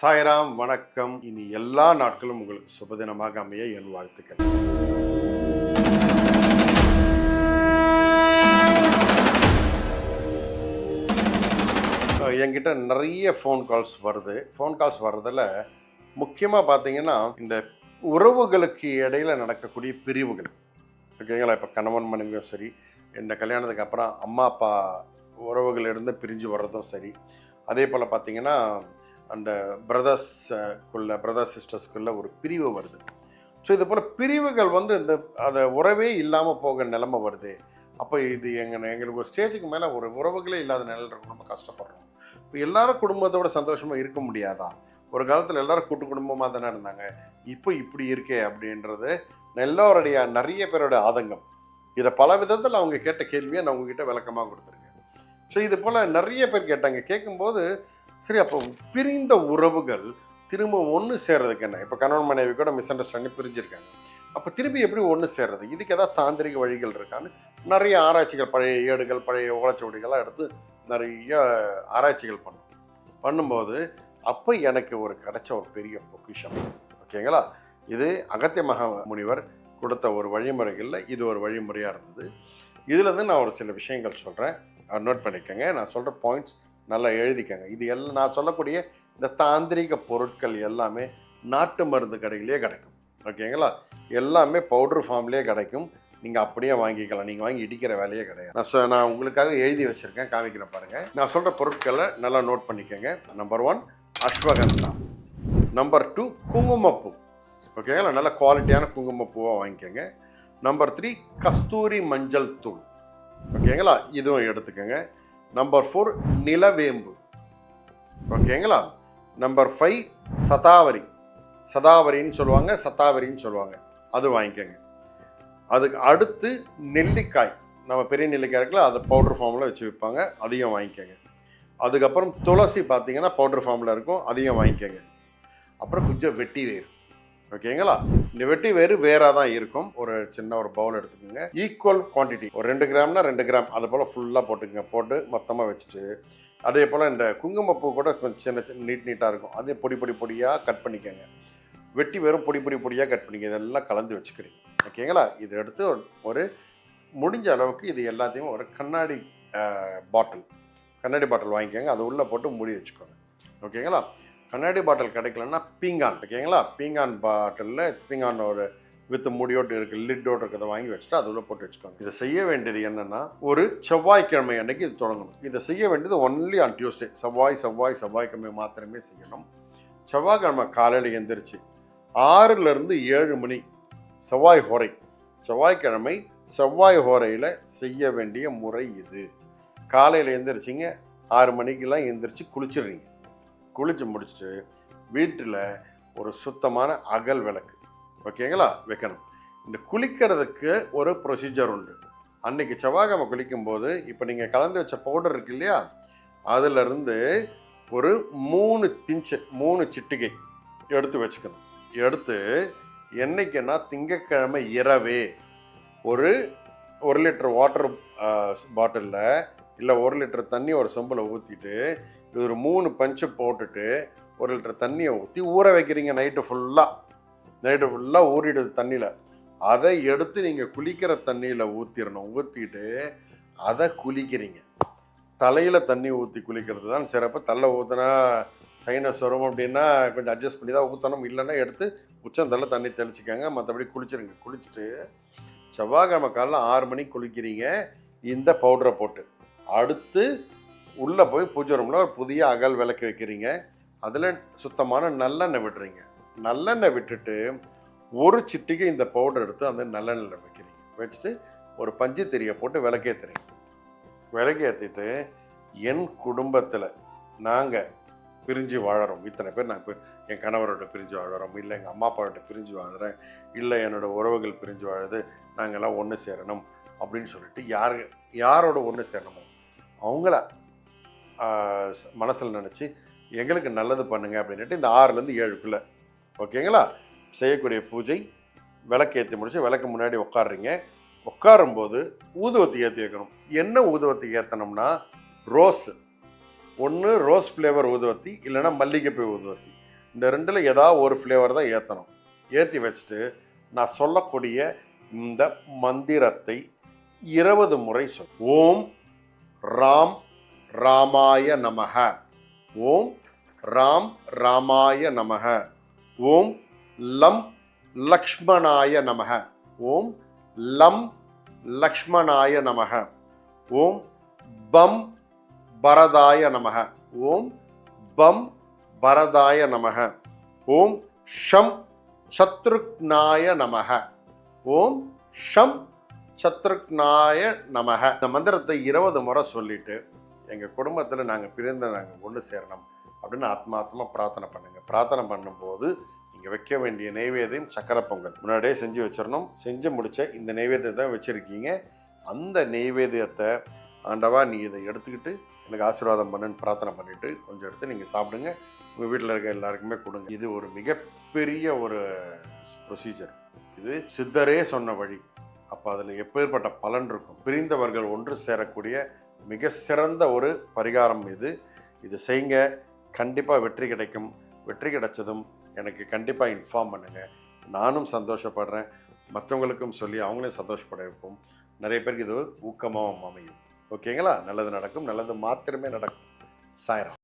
சாய்ராம் வணக்கம். இனி எல்லா நாட்களும் உங்களுக்கு சுபதினமாக அமைய என் வாழ்த்துக்கள். என்கிட்ட நிறைய ஃபோன் கால்ஸ் வருது. ஃபோன் கால்ஸ் வர்றதில் முக்கியமாக பார்த்தீங்கன்னா இந்த உறவுகளுக்கு இடையில நடக்கக்கூடிய பிரிவுகள். ஓகேங்களா? இப்போ கணவன் மனைவியும் சரி இந்த கல்யாணத்துக்கு அப்புறம் அம்மா அப்பா உறவுகள் இருந்து பிரிஞ்சு வர்றதும் சரி. அதே போல் பார்த்தீங்கன்னா அந்த பிரதர்ஸ்க்குள்ள பிரதர்ஸ் சிஸ்டர்ஸ்குள்ள ஒரு பிரிவு வருது. ஸோ இது போல் பிரிவுகள் வந்து இந்த அந்த உறவே இல்லாமல் போக நிலமை வருது. அப்போ இது எங்கள் எங்களுக்கு ஒரு ஸ்டேஜுக்கு மேலே ஒரு உறவுகளே இல்லாத நிலையில் இருக்கும் ரொம்ப கஷ்டப்படுறோம். இப்போ எல்லாரும் குடும்பத்தோட சந்தோஷமாக இருக்க முடியாதா? ஒரு காலத்தில் எல்லாரும் கூட்டு குடும்பமாக தானே இருந்தாங்க. இப்போ இப்படி இருக்கே அப்படின்றது எல்லோருடைய நிறைய பேரோட ஆதங்கம். இதை பல விதத்தில் அவங்க கேட்ட கேள்வியை நான் உங்ககிட்ட விளக்கமாக கொடுத்துருக்கேன். ஸோ இது போல் நிறைய பேர் கேட்டாங்க. கேட்கும்போது சரி அப்போ பிரிந்த உறவுகள் திரும்ப ஒன்று சேர்றதுக்கு என்ன? இப்போ கணவன் மனைவி கூட மிஸ் அண்டர்ஸ்டாண்டிங் பிரிஞ்சிருக்காங்க. அப்போ திரும்பி எப்படி ஒன்று சேர்றது? இதுக்கு ஏதாவது தாந்திரிக வழிகள் இருக்கான்னு நிறைய ஆராய்ச்சிகள் பழைய ஏடுகள் பழைய ஓலைச்சுவடிகள்லாம் எடுத்து நிறைய ஆராய்ச்சிகள் பண்ணும். பண்ணும்போது அப்போ எனக்கு ஒரு கிடைச்ச ஒரு பெரிய பொக்கிஷம். ஓகேங்களா? இது அகத்திய மகா முனிவர் கொடுத்த ஒரு வழிமுறைகளில் இது ஒரு வழிமுறையாக இருந்தது. இதுலேருந்து நான் ஒரு சில விஷயங்கள் சொல்கிறேன் நோட் பண்ணிக்கோங்க. நான் சொல்கிற பாயிண்ட்ஸ் நல்லா எழுதிக்கங்க. இது எல்லாம் நான் சொல்லக்கூடிய இந்த தாந்திரிக பொருட்கள் எல்லாமே நாட்டு மருந்து கடையிலேயே கிடைக்கும். ஓகேங்களா? எல்லாமே பவுடர் ஃபார்ம்லேயே கிடைக்கும். நீங்கள் அப்படியே வாங்கிக்கலாம். நீங்கள் வாங்கி இடிக்கிற வேலையே கிடையாது. நான் நான் உங்களுக்காக எழுதி வச்சுருக்கேன். காமிக்கிறேன் பாருங்கள் நான் சொல்கிற பொருட்களை நல்லா நோட் பண்ணிக்கோங்க. Number one ashwagandha. Number two குங்குமப்பூ. ஓகேங்களா? நல்ல குவாலிட்டியான குங்குமப்பூவாக வாங்கிக்கோங்க. நம்பர் த்ரீ கஸ்தூரி மஞ்சள் தூள். ஓகேங்களா? இதுவும் எடுத்துக்கோங்க. நம்பர் ஃபோர் நிலவேம்பு. ஓகேங்களா? Number five shatavari. சதாவரின்னு சொல்லுவாங்க சதாவரின்னு சொல்லுவாங்க. அது வாங்கிக்கோங்க. அதுக்கு அடுத்து நெல்லிக்காய். நம்ம பெரிய நெல்லிக்காய் இருக்குல்ல அதை பவுடர் ஃபார்மில் வச்சு விற்பாங்க அதையும் வாங்கிக்கோங்க. அதுக்கப்புறம் துளசி பார்த்தீங்கன்னா பவுடர் ஃபார்மில் இருக்கும் அதையும் வாங்கிக்கோங்க. அப்புறம் கொஞ்சம் வெட்டி வேர். ஓகேங்களா? இந்த வெட்டி வேறு வேறாக தான் இருக்கும். ஒரு சின்ன ஒரு பவுல் எடுத்துக்கோங்க. ஈக்குவல் குவான்டிட்டி ஒரு ரெண்டு கிராம்னா ரெண்டு கிராம். அது போல் ஃபுல்லாக போட்டுக்கங்க. போட்டு மொத்தமாக வச்சுட்டு அதே போல் இந்த குங்குமப்பூ கூட கொஞ்சம் சின்ன சின்ன நீட் நீட்டாக இருக்கும். அதே பொடி பொடி பொடியாக கட் பண்ணிக்கோங்க. வெட்டி வெறும் பொடி பொடி பொடியாக கட் பண்ணிக்க இதெல்லாம் கலந்து வச்சுக்கிறீங்க ஓகேங்களா? இதை எடுத்து ஒரு- ஒரு முடிஞ்ச அளவுக்கு இது எல்லாத்தையும் ஒரு கண்ணாடி பாட்டில் கண்ணாடி பாட்டில் வாங்கிக்கோங்க. அது உள்ளே போட்டு மூடி வச்சுக்கோங்க. ஓகேங்களா? கண்ணாடி பாட்டில் கிடைக்கலன்னா பீங்கான் ஓகேங்களா? பீங்கான் பாட்டிலில் பீங்கான் ஒரு வித் முடியோடு இருக்குது லிட்டோடு இருக்கிறத வாங்கி வச்சுட்டு அதில் போட்டு வச்சுக்கோங்க. இதை செய்ய வேண்டியது என்னென்னா ஒரு செவ்வாய்க்கிழமை அன்னைக்கு இது தொடங்கணும். இதை செய்ய வேண்டியது ஒன்லி ஆன் டியூஸ்டே செவ்வாய் செவ்வாய் செவ்வாய்க்கிழமை மாத்திரமே செய்யணும். செவ்வாய்க்கிழமை காலையில் எந்திரிச்சு ஆறுலேருந்து ஏழு மணி செவ்வாய் ஹோரை செவ்வாய்க்கிழமை செவ்வாய் ஹோரையில் செய்ய வேண்டிய முறை இது. காலையில் எந்திரிச்சிங்க ஆறு மணிக்கெல்லாம் எந்திரிச்சு குளிச்சிடுறீங்க. குளிச்சு முடிச்சுட்டு வீட்டில் ஒரு சுத்தமான அகல் விளக்கு. ஓகேங்களா? வைக்கணும். இந்த குளிக்கிறதுக்கு ஒரு ப்ரொசீஜர் உண்டு. அன்னைக்கு செவ்வாய்க்கிழமை குளிக்கும்போது இப்போ நீங்கள் கலந்து வச்ச பவுடர் இருக்கு இல்லையா? அதிலிருந்து ஒரு மூணு பிஞ்சு மூணு சிட்டிகை எடுத்து வச்சுக்கணும். எடுத்து என்னைக்குன்னா திங்கக்கிழமை இரவே ஒரு ஒரு லிட்டர் வாட்டர் பாட்டிலில் இல்லை ஒரு லிட்டர் தண்ணி ஒரு சொம்பில் ஊற்றிட்டு இது ஒரு மூணு பஞ்சு போட்டுட்டு ஒரு லிட்டர் தண்ணியை ஊற்றி ஊற வைக்கிறீங்க நைட்டு ஃபுல்லாக நைட்டு ஃபுல்லாக ஊறிடுது தண்ணியில் அதை எடுத்து நீங்கள் குளிக்கிற தண்ணியில் ஊற்றிடணும் ஊற்றிட்டு அதை குளிக்கிறீங்க. தலையில் தண்ணி ஊற்றி குளிக்கிறது தான் சிறப்பு. தலை ஊற்றினா சைனஸ் வரும் அப்படின்னா கொஞ்சம் அட்ஜஸ்ட் பண்ணி தான் ஊற்றணும் இல்லைன்னா எடுத்து உச்சந்தலை தண்ணி தெளிச்சிக்கங்க. மற்றபடி குளிச்சிருங்க. குளிச்சுட்டு செவ்வாய்க்கிழமை காலையில் ஆறு மணிக்கு குளிக்கிறீங்க. இந்த பவுடரை போட்டு. அடுத்து உள்ளே போய் பூஜை ரூமில் ஒரு புதிய அகல் விளக்கு வைக்கிறீங்க. அதில் சுத்தமான நல்லெண்ணெய் விடுறீங்க. நல்லெண்ணெய் விட்டுட்டு ஒரு சிட்டிக்கு இந்த பவுடர் எடுத்து அந்த நல்லெண்ணெயில் வைக்கிறீங்க. வச்சுட்டு ஒரு பஞ்சு திரியை போட்டு விளக்கேற்றுறீங்க விளக்கேற்றிட்டு என் குடும்பத்தில் நாங்கள் பிரிஞ்சு வாழறோம். இத்தனை பேர் நான் இப்போ என் கணவரோட பிரிஞ்சு வாழறோம். இல்லை எங்கள் அம்மா அப்பாவோட பிரிஞ்சு வாழறேன். இல்லை என்னோட உறவுகள் பிரிஞ்சு வாழது. நாங்கள்லாம் ஒன்று சேரணும் அப்படின்னு சொல்லிட்டு யார் யாரோட ஒன்று சேரணுமோ அவங்கள மனசில் நினச்சி எங்களுக்கு நல்லது பண்ணுங்க அப்படின்ட்டு இந்த ஆறுலேருந்து ஏழுக்குள்ளே ஓகேங்களா? செய்யக்கூடிய பூஜை விளக்கு ஏற்றி முடிச்சு விளக்கு முன்னாடி உட்காடுறீங்க உட்காரும்போது ஊதுவத்தி ஏற்றி வைக்கணும். என்ன ஊதுவத்தி ஏற்றணும்னா ரோஸ். ஒன்று ரோஸ் ஃப்ளேவர் ஊதுவத்தி இல்லைன்னா மல்லிகைப்பூ ஊதுவத்தி இந்த ரெண்டில் ஏதாவது ஒரு ஃப்ளேவர் தான் ஏற்றணும் ஏற்றி வச்சுட்டு நான் சொல்லக்கூடிய இந்த மந்திரத்தை இருபது முறை சொல் ஓம் ராம் ராமாய நமக ஓம் ராம் ராமாய நமக ஓம் லம் லக்ஷ்மணாய நமக ஓம் லம் லக்ஷ்மணாய நமக ஓம் பம் பரதாய நமக ஓம் பம் பரதாய நமக ஓம் ஷம் சத்ருக்னாய நமக ஓம் ஷம் சத்ருக்னாய நமக. இந்த மந்திரத்தை இருபது முறை சொல்லிட்டு எங்கள் குடும்பத்தில் நாங்கள் பிரிந்து நாங்கள் ஒன்று சேரணும் அப்படின்னு ஆத்மாத்மா பிரார்த்தனை பண்ணுங்க. பிரார்த்தனை பண்ணும்போது நீங்கள் வைக்க வேண்டிய நெய்வேதியம் சக்கரை பொங்கல். முன்னாடியே செஞ்சு வச்சிடணும். செஞ்சு முடிச்ச இந்த நெய்வேத்தியத்தை வச்சுருக்கீங்க. அந்த நெய்வேதியத்தை ஆண்டவா நீ இதை எடுத்துக்கிட்டு எனக்கு ஆசீர்வாதம் பண்ணுன்னு பிரார்த்தனை பண்ணிவிட்டு கொஞ்சம் எடுத்து நீங்கள் சாப்பிடுங்க. உங்கள் வீட்டில் இருக்க எல்லாருக்குமே கொடுங்க. இது ஒரு மிகப்பெரிய ஒரு ப்ரொசீஜர் இது சித்தரே சொன்ன வழி. அப்போ அதில் எப்பேற்பட்ட பலன் இருக்கும்? பிரிந்தவர்கள் ஒன்று சேரக்கூடிய மிக சிறந்த ஒரு பரிகாரம் இது. இது செய்யுங்க கண்டிப்பாக வெற்றி கிடைக்கும். வெற்றி கிடைச்சதும் எனக்கு கண்டிப்பாக இன்ஃபார்ம் பண்ணுங்கள் நானும் சந்தோஷப்படுறேன். மற்றவங்களுக்கும் சொல்லி அவங்களையும் சந்தோஷப்பட வைப்போம். நிறைய பேருக்கு இது ஊக்கமாகவும் அமையும். ஓகேங்களா? நல்லது நடக்கும். நல்லது மாத்திரமே நடக்கும். சாயரம்.